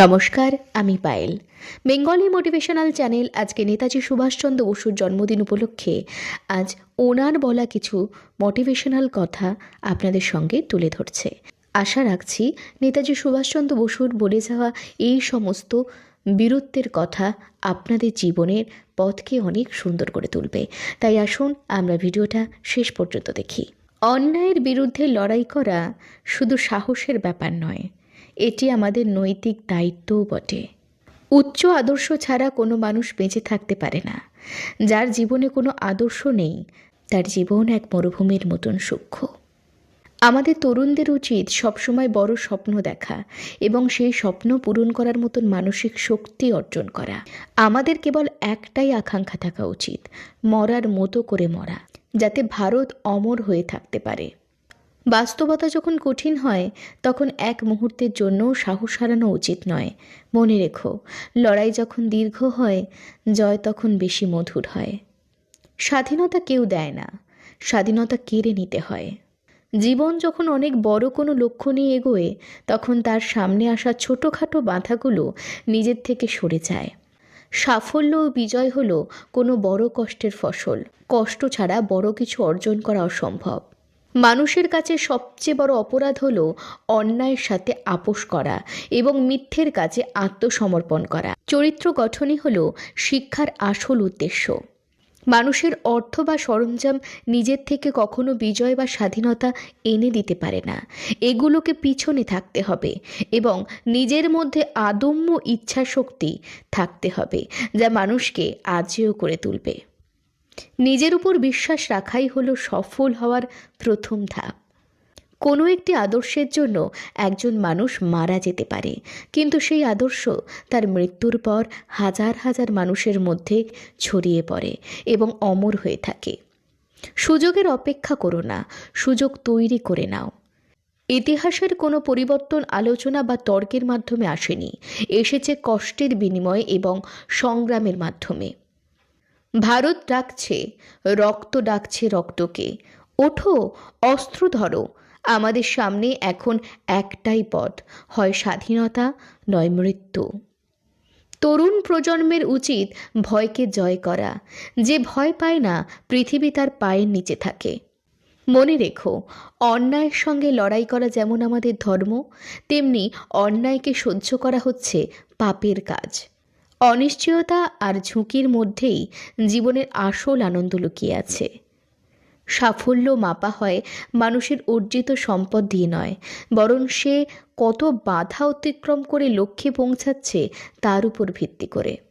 নমস্কার, আমি Payel. Bengali motivational channel আজকে নেতাজি সুভাষচন্দ্র বসুর জন্মদিন উপলক্ষে আজ ওনার বলা কিছু মোটিভেশনাল কথা আপনাদের সঙ্গে তুলে ধরছে। আশা রাখছি নেতাজি সুভাষচন্দ্র বসুর বলে যাওয়া এই সমস্ত বীরত্বের কথা আপনাদের জীবনের পথকে অনেক সুন্দর করে তুলবে। তাই আসুন আমরা ভিডিওটা শেষ পর্যন্ত দেখি। অন্যায়ের বিরুদ্ধে লড়াই করা শুধু সাহসের ব্যাপার নয় এটি আমাদের নৈতিক দায়িত্বও বটে। উচ্চ আদর্শ ছাড়া কোনো মানুষ বেঁচে থাকতে পারে না। যার জীবনে কোনো আদর্শ নেই, তার জীবন এক মরুভূমির মতন সূক্ষ্ম। আমাদের তরুণদের উচিত সবসময় বড় স্বপ্ন দেখা এবং সেই স্বপ্ন পূরণ করার মতন মানসিক শক্তি অর্জন করা। আমাদের কেবল একটাই আকাঙ্ক্ষা থাকা উচিত, মরার মতো করে মরা, যাতে ভারত অমর হয়ে থাকতে পারে। বাস্তবতা যখন কঠিন হয়, তখন এক মুহূর্তের জন্য সাহস হারানো উচিত নয়। মনে রেখো, লড়াই যখন দীর্ঘ হয়, জয় তখন বেশি মধুর হয়। স্বাধীনতা কেউ দেয় না, স্বাধীনতা কেড়ে নিতে হয়। জীবন যখন অনেক বড় কোনো লক্ষ্য নিয়ে এগোয়, তখন তার সামনে আসা ছোটোখাটো বাধাগুলো নিজের থেকে সরে যায়। সাফল্য ও বিজয় হলো কোনো বড় কষ্টের ফসল। কষ্ট ছাড়া বড় কিছু অর্জন করা অসম্ভব মানুষের কাছে সবচেয়ে বড় অপরাধ হল অন্যায়ের সাথে আপোষ করা এবং মিথ্যের কাছে আত্মসমর্পণ করা। চরিত্র গঠনই হল শিক্ষার আসল উদ্দেশ্য। মানুষের অর্থ বা সরঞ্জাম নিজের থেকে কখনো বিজয় বা স্বাধীনতা এনে দিতে পারে না। এগুলোকে পিছনে থাকতে হবে এবং নিজের মধ্যে আদম্য ইচ্ছাশক্তি থাকতে হবে যা মানুষকে আজেয় করে তুলবে। নিজের উপর বিশ্বাস রাখাই হলো সফল হওয়ার প্রথম ধাপ। কোনো একটি আদর্শের জন্য একজন মানুষ মারা যেতে পারে, কিন্তু সেই আদর্শ তার মৃত্যুর পর হাজার হাজার মানুষের মধ্যে ছড়িয়ে পড়ে এবং অমর হয়ে থাকে। সুযোগের অপেক্ষা করো না, সুযোগ তৈরি করে নাও। ইতিহাসের কোনো পরিবর্তন আলোচনা বা তর্কের মাধ্যমে আসেনি, এসেছে কষ্টের বিনিময়ে এবং সংগ্রামের মাধ্যমে। ভারত ডাকছে, রক্ত ডাকছে রক্তকে। ওঠো, অস্ত্র ধরো। আমাদের সামনে এখন একটাই পথ, হয় স্বাধীনতা, নয় মৃত্যু। তরুণ প্রজন্মের উচিত ভয়কে জয় করা। যে ভয় পায় না, পৃথিবী তার পায়ের নিচে থাকে। মনে রেখো, অন্যায়ের সঙ্গে লড়াই করা যেমন আমাদের ধর্ম, তেমনি অন্যায়কে সহ্য করা হচ্ছে পাপের কাজ। অনিশ্চয়তা আর ঝুঁকির মধ্যেই জীবনের আসল আনন্দ লুকিয়ে আছে। সাফল্য মাপা হয় মানুষের অর্জিত সম্পদ দিয়ে নয়, বরং সে কত বাধা অতিক্রম করে লক্ষ্যে পৌঁছাচ্ছে তার উপর ভিত্তি করে।